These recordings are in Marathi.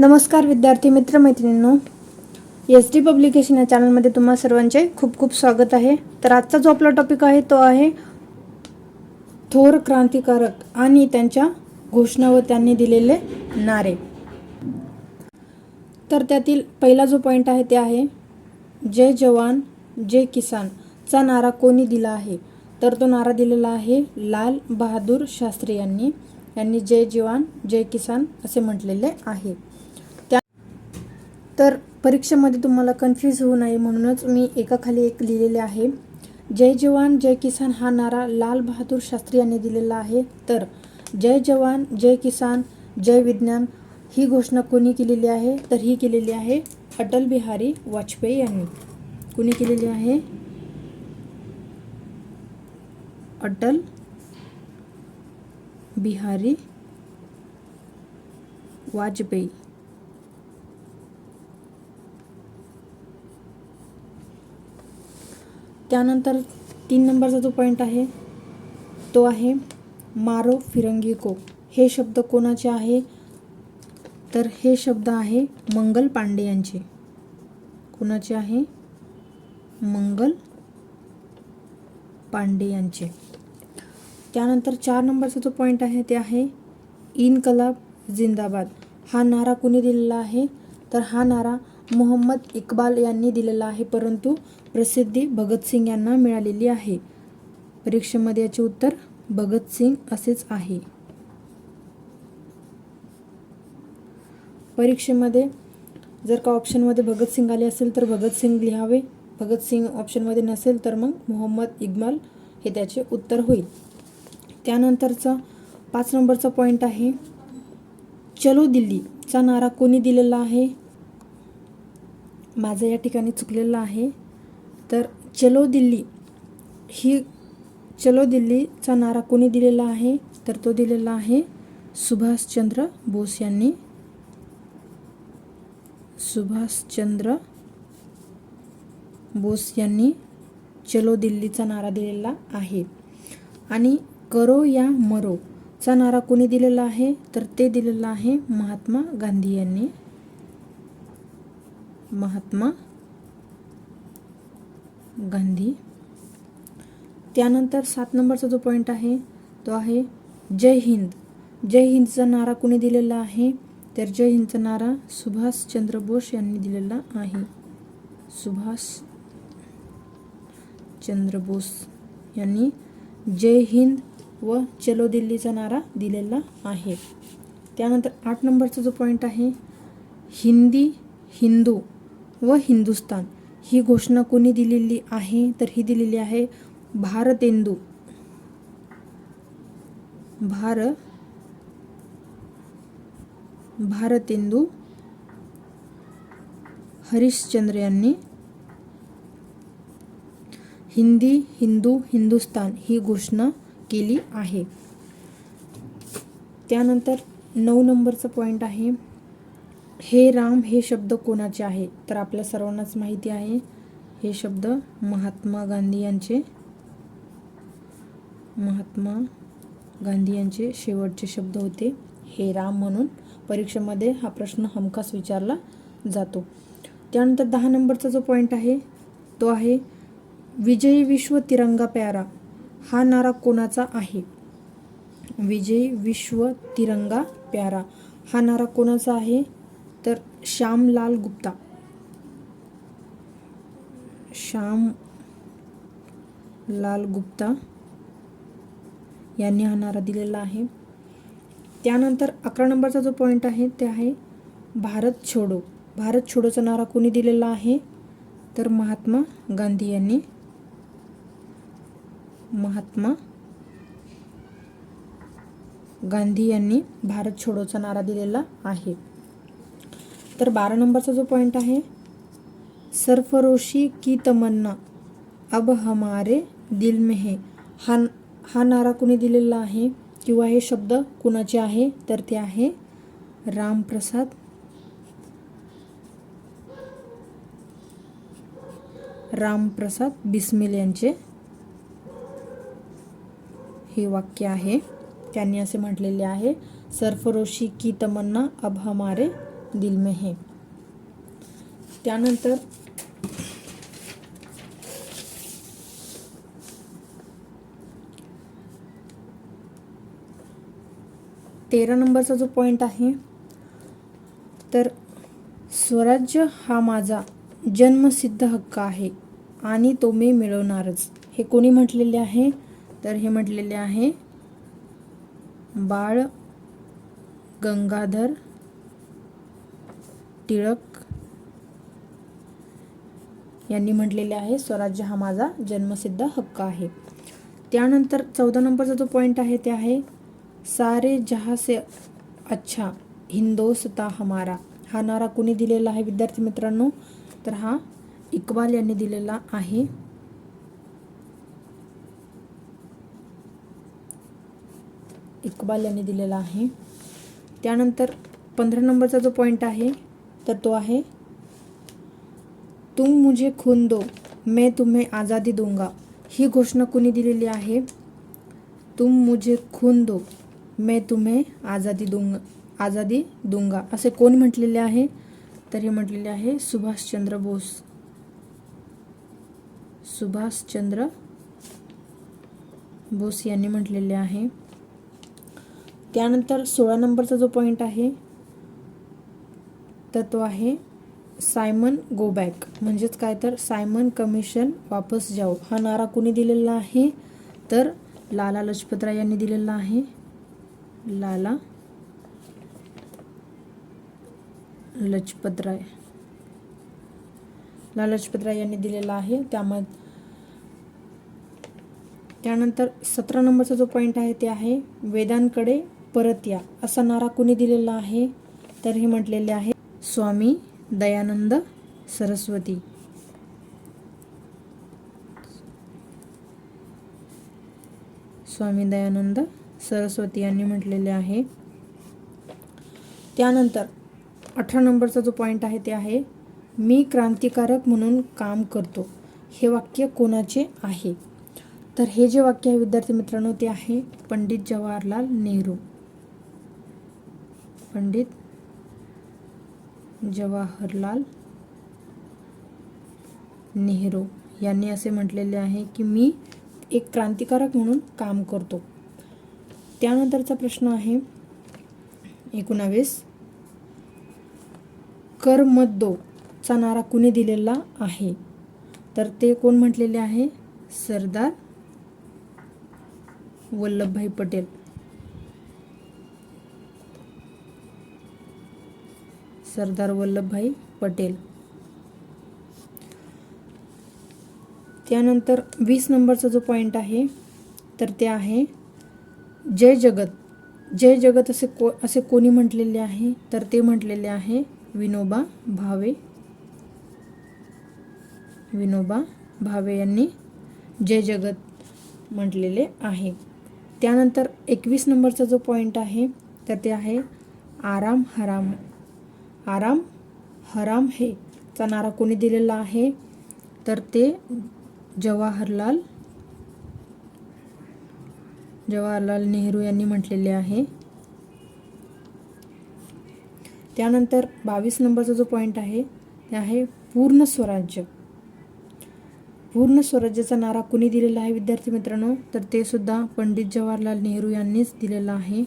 नमस्कार विद्यार्थी मित्र मैत्रिणींनो. एस डी पब्लिकेशन या चॅनलमध्ये तुम्हा सर्वांचे खूप खूप स्वागत आहे. तर आजचा जो आपला टॉपिक आहे तो आहे थोर क्रांतिकारक आणि त्यांच्या घोषणा व त्यांनी दिलेले नारे. तर त्यातील पहिला जो पॉईंट आहे ते आहे जय जवान जय किसान चा नारा कोणी दिला आहे? तर तो नारा दिलेला आहे लाल बहादूर शास्त्री यांनी. यांनी जय जवान जय किसान असे म्हटलेले आहे. तर परीक्षेमध्ये तुम्हाला कन्फ्यूज होऊ नये म्हणूनच मी एकाखाली एक लिहिलेले आहे. जय जवान जय किसान हा नारा लाल बहादूर शास्त्री यांनी दिलेला आहे. तर जय जवान जय किसान जय विज्ञान ही घोषणा कोणी केलेली आहे? तर ही केलेली आहे अटल बिहारी वाजपेयी यांनी. कोणी केलेली आहे? अटल बिहारी वाजपेयी. त्यानंतर तीन नंबरचा जो पॉईंट आहे तो आहे मारो फिरंगी को. हे शब्द कोणाचे आहे? तर हे शब्द आहे मंगल पांडे यांचे. कोणाचे आहे? मंगल पांडे यांचे. त्यानंतर चार नंबरचा जो पॉईंट आहे ते आहे इनकलाब जिंदाबाद. हा नारा कुणी दिलेला आहे? तर हा नारा मोहम्मद इक्बाल यांनी दिलेला आहे परंतु प्रसिद्धी भगतसिंग यांना मिळालेली आहे. परीक्षेमध्ये याचे उत्तर भगतसिंग असेच आहे. परीक्षेमध्ये जर का ऑप्शनमध्ये भगतसिंग आले असेल तर भगतसिंग लिहावे. भगतसिंग ऑप्शनमध्ये नसेल तर मग मोहम्मद इक्बाल हे त्याचे उत्तर होईल. त्यानंतरचा पाच नंबरचा पॉईंट आहे. चलो दिल्लीचा नारा कोणी दिलेला आहे? माझं या ठिकाणी चुकलेलं आहे. तर चलो दिल्ली. ही चलो दिल्लीचा नारा कोणी दिलेला आहे? तर तो दिलेला आहे सुभाषचंद्र बोस यांनी. सुभाषचंद्र बोस यांनी चलो दिल्लीचा नारा दिलेला आहे. आणि करो या मरो चा नारा कोणी दिलेला आहे? तर ते दिलेलं आहे महात्मा गांधी यांनी. महात्मा गांधी. त्यानंतर सात नंबरचा जो पॉईंट आहे तो आहे जय हिंद. जय हिंदचा नारा कोणी दिलेला आहे? तर जय हिंदचा नारा सुभाषचंद्र बोस यांनी दिलेला आहे. सुभाष चंद्र बोस यांनी जय हिंद व चलो दिल्लीचा नारा दिलेला आहे. त्यानंतर आठ नंबरचा जो पॉईंट आहे हिंदी हिंदू व हिंदुस्तान. ही घोषणा कोणी दिलेली आहे? तर ही दिलेली आहे भारतेंदू. भार भारतेंदू हरिश्चंद्र यांनी हिंदी हिंदू हिंदुस्तान ही घोषणा केली आहे. त्यानंतर नऊ नंबरचा पॉईंट आहे. हे राम हे शब्द कोणाचे आहे? तर आपल्या सर्वांनाच माहिती आहे हे शब्द महात्मा गांधी यांचे महात्मा गांधी यांचे शेवटचे शब्द होते हे राम म्हणून. परीक्षेमध्ये हा प्रश्न हमखास विचारला जातो. त्यानंतर दहा नंबरचा जो पॉईंट आहे तो आहे विजयी विश्व तिरंगा प्यारा हा नारा कोणाचा आहे? विजयी विश्व तिरंगा प्यारा हा नारा कोणाचा आहे? तर श्यामलाल गुप्ता. श्याम लाल गुप्ता यांनी हा नारा दिलेला आहे. त्यानंतर अकरा नंबरचा जो पॉईंट आहे ते आहे भारत छोडो. भारत छोडोचा नारा कोणी दिलेला आहे? तर महात्मा गांधी यांनी. महात्मा गांधी यांनी भारत छोडोचा नारा दिलेला आहे. तर बारा नंबरचा जो पॉईंट आहे सरफरोशी की तमन्ना अब हमारे दिल में है. हा हा नारा कुणी दिलेला आहे? किंवा हे शब्द कुणाचे आहे? तर ते आहे रामप्रसाद. रामप्रसाद बिस्मिल यांचे हे वाक्य आहे. त्यांनी असे म्हटलेले आहे सरफरोशी की तमन्ना अब हमारे दिल में है। त्यानंतर तेरा नंबरचा जो पॉईंट आहे तर स्वराज्य हा माझा जन्मसिद्ध हक्क आहे आणि तो मी मिळवणारच. हे कोणी म्हटलेले आहे? तर हे म्हटलेले आहे बाळ गंगाधर टिळक यांनी म्हटलेले आहे स्वराज्य हा माझा जन्मसिद्ध हक्क आहे. त्यानंतर चौदा नंबरचा जो पॉईंट आहे ते आहे सारे जहाँ से अच्छा हिंदोस्ता हमारा. हा नारा कुणी दिलेला आहे विद्यार्थी मित्रांनो? तर हा इक्बाल यांनी दिलेला आहे. इक्बाल यांनी दिलेला आहे. त्यानंतर पंधरा नंबरचा जो पॉईंट आहे तर तो आहे. तुम मुझे खून दो मैं तुम्हें आज़ादी दूंगा. ही घोषणा कुणी दिलेली आहे? तुम मुझे खून दो मैं तुम्हें आज़ादी दूंगा आझादी दूंगा. असे कोण म्हटलेले आहे? तर हे म्हटलेले आहे सुभाषचंद्र बोस. सुभाषचंद्र बोस यांनी म्हटलेले आहे. त्यानंतर सोळा नंबरचा जो पॉईंट आहे तर तो आहे सायमन गो बॅक म्हणजेच काय तर सायमन कमिशन वापस जाओ. हा नारा कुणी दिलेला आहे? तर लाला लजपतराय यांनी दिलेला आहे. लाला लजपतराय. लाला लजपतराय यांनी दिलेला आहे. त्यामध्ये त्यानंतर सतरा नंबरचा जो पॉईंट आहे ते आहे वेदांकडे परत या. असा नारा कुणी दिलेला आहे? तर हे म्हटलेले आहे स्वामी दयानंद सरस्वती. स्वामी दयानंद सरस्वती यांनी म्हटलेले आहे. त्यानंतर अठरा नंबरचा जो पॉईंट आहे ते आहे मी क्रांतिकारक म्हणून काम करतो हे वाक्य कोणाचे आहे? तर हे जे वाक्य आहे विद्यार्थी मित्रांनो ते आहे पंडित जवाहरलाल नेहरू. पंडित जवाहरलाल नेहरू यांनी असे म्हटलेले आहे की मी एक क्रांतिकारक म्हणून काम करतो. त्यानंतरचा प्रश्न आहे एकोणावीस. कर चा नारा कुणी दिलेला आहे? तर ते कोण म्हटलेले आहे? सरदार वल्लभभाई पटेल. सरदार वल्लभभाई पटेल. त्यानंतर वीस नंबरचा जो पॉईंट आहे तर ते आहे जय जगत. जय जगत असे को असे कोणी म्हटलेले आहे? तर ते म्हटलेले आहे विनोबा भावे. विनोबा भावे यांनी जय जगत म्हटलेले आहे. त्यानंतर एकवीस नंबरचा जो पॉईंट आहे तर ते आहे आराम हराम. आराम हराम हे चा नारा कोणी दिलेला आहे. तर ते जवाहरलाल जवाहरलाल नेहरू यांनी म्हटलेले आहे. त्यानंतर बावीस नंबरचा जो पॉईंट आहे ते आहे पूर्ण स्वराज्य. पूर्ण स्वराज्याचा नारा कुणी दिलेला आहे विद्यार्थी मित्रांनो? तर ते सुद्धा पंडित जवाहरलाल नेहरू यांनीच दिलेला आहे.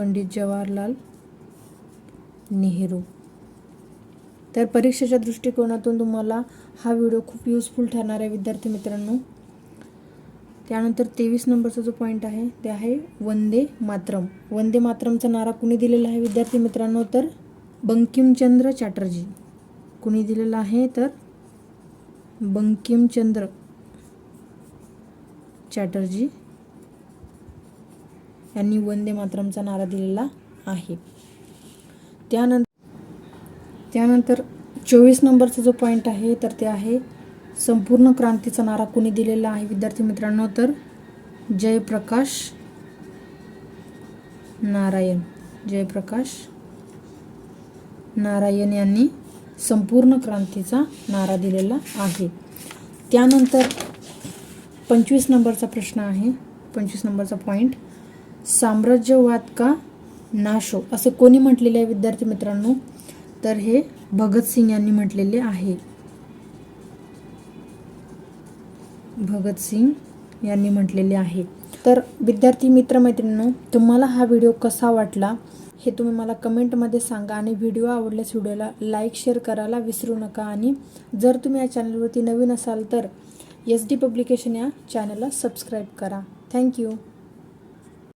पंडित जवाहरलाल नेहरू. तर परीक्षेच्या दृष्टिकोनातून तुम्हाला हा व्हिडिओ खूप युजफुल ठरणार आहे विद्यार्थी मित्रांनो. त्यानंतर तेवीस नंबरचा जो पॉईंट आहे ते आहे वंदे मातरम. वंदे मातरमचा नारा कुणी दिलेला आहे विद्यार्थी मित्रांनो? तर बंकिमचंद्र चॅटर्जी. कुणी दिलेला आहे? तर बंकिमचंद्र चॅटर्जी. यांनी वंदे मातरमचा नारा दिलेला आहे. त्यानंतर त्यानंतर चोवीस नंबरचा जो पॉईंट आहे तर ते आहे संपूर्ण क्रांतीचा नारा कुणी दिलेला आहे विद्यार्थी मित्रांनो? तर जयप्रकाश नारायण. जयप्रकाश नारायण यांनी संपूर्ण क्रांतीचा नारा दिलेला आहे. त्यानंतर पंचवीस नंबरचा प्रश्न आहे. पंचवीस नंबरचा पॉईंट साम्राज्यवाद का नाशो हो? असे कोणी म्हटलेले आहे विद्यार्थी मित्रांनो? तर हे भगतसिंग यांनी म्हटलेले आहे. भगतसिंग यांनी म्हटलेले आहे. तर विद्यार्थी मित्रमैत्रिणींनो तुम्हाला हा व्हिडिओ कसा वाटला? हे तुम्ही मला कमेंटमध्ये सांगा आणि व्हिडिओ आवडल्यास व्हिडिओला लाईक शेअर करायला विसरू नका. आणि जर तुम्ही या चॅनलवरती नवीन असाल तर एस डी पब्लिकेशन या चॅनलला सबस्क्राईब करा. थँक्यू